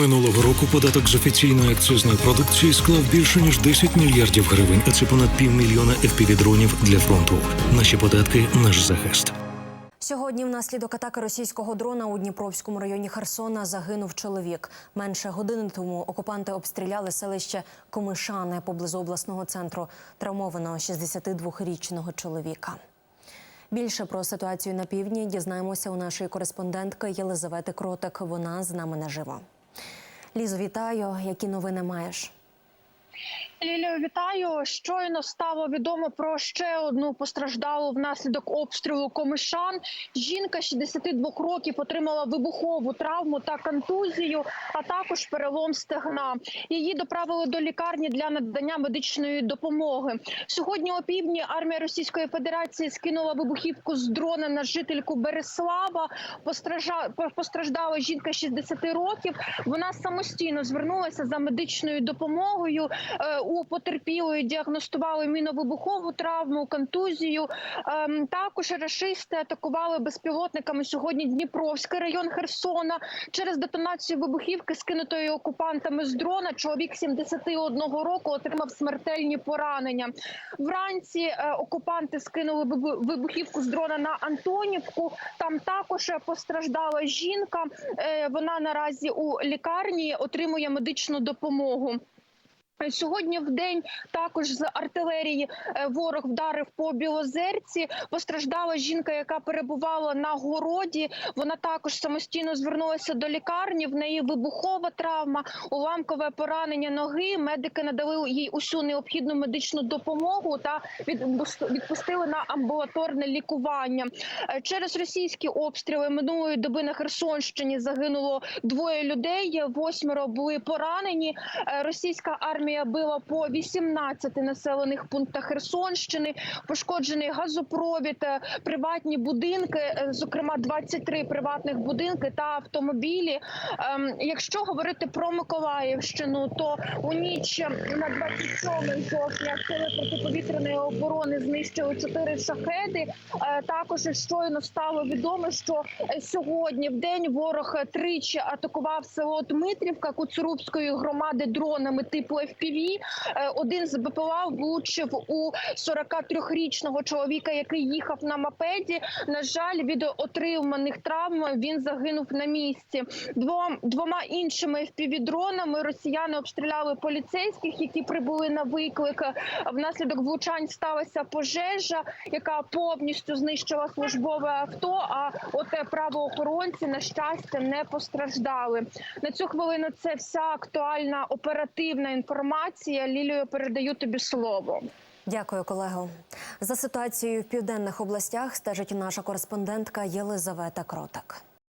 Минулого року податок з офіційної акцизної продукції склав більше ніж 10 мільярдів гривень, а це понад півмільйона FPV-дронів для фронту. Наші податки наш захист. Сьогодні внаслідок атаки російського дрона у Дніпровському районі Херсона загинув чоловік. Менше години тому окупанти обстріляли селище Комишани поблизу обласного центру. Травмовано 62-річного чоловіка. Більше про ситуацію на півдні дізнаємося у нашої кореспондентки Єлизавети Кротик. Вона з нами наживо. Лізо, вітаю. Які новини маєш? Лілію, вітаю. Щойно стало відомо про ще одну постраждалу внаслідок обстрілу комишан. Жінка 62 років отримала вибухову травму та контузію, а також перелом стегна. Її доправили до лікарні для надання медичної допомоги. Сьогодні о півдні армія Російської Федерації скинула вибухівку з дрона на жительку Береслава. Постраждала жінка 60 років. Вона самостійно звернулася за медичною допомогою. У потерпілої діагностували міновибухову травму, контузію. Ем, Також рашисти атакували безпілотниками сьогодні Дніпровський район Херсона через детонацію вибухівки, скинутої окупантами з дрона. Чоловік 71 року отримав смертельні поранення. Вранці е, окупанти скинули вибухівку з дрона на Антонівку. Там також е, постраждала жінка. Е, Вона наразі у лікарні отримує медичну допомогу. Сьогодні в день також з артилерії е, ворог вдарив по Білозерці. Постраждала жінка, яка перебувала на городі. Вона також самостійно звернулася до лікарні. В неї вибухова травма, уламкове поранення ноги. Медики надали їй усю необхідну медичну допомогу та відпусти- відпустили на амбулаторне лікування. Е, Через російські обстріли минулої доби на Херсонщині загинуло двоє людей. Восьмеро були поранені. Е, Російська армія била по 18 населених пунктах Херсонщини. Пошкоджений газопровід, е, приватні будинки, е, зокрема 23 приватних будинки та автомобілі. Ем, Якщо говорити про Миколаївщину, то у ніч на 27 жовтня сили протиповітряної оборони знищили 4 шахеди. Е, Також щойно стало відомо, що е, сьогодні в день ворог е, тричі атакував село Дмитрівка Куцурубської громади дронами типу FPV. Е, Один з БПЛА влучив у 43-річного чоловіка, який їхав на мопеді. На жаль, від отриманих травм він загинув на місці. Двом двома іншими FPV-дронами росіяни обстріляли поліцейських, які прибули на виклик. Внаслідок влучань сталася пожежа, яка повністю знищила службове авто. А от правоохоронці на щастя не постраждали. На цю хвилину це вся актуальна оперативна інформація. Лілію передаю тобі слово. Дякую, колего. За ситуацією в південних областях стежить наша кореспондентка Єлизавета Кротак.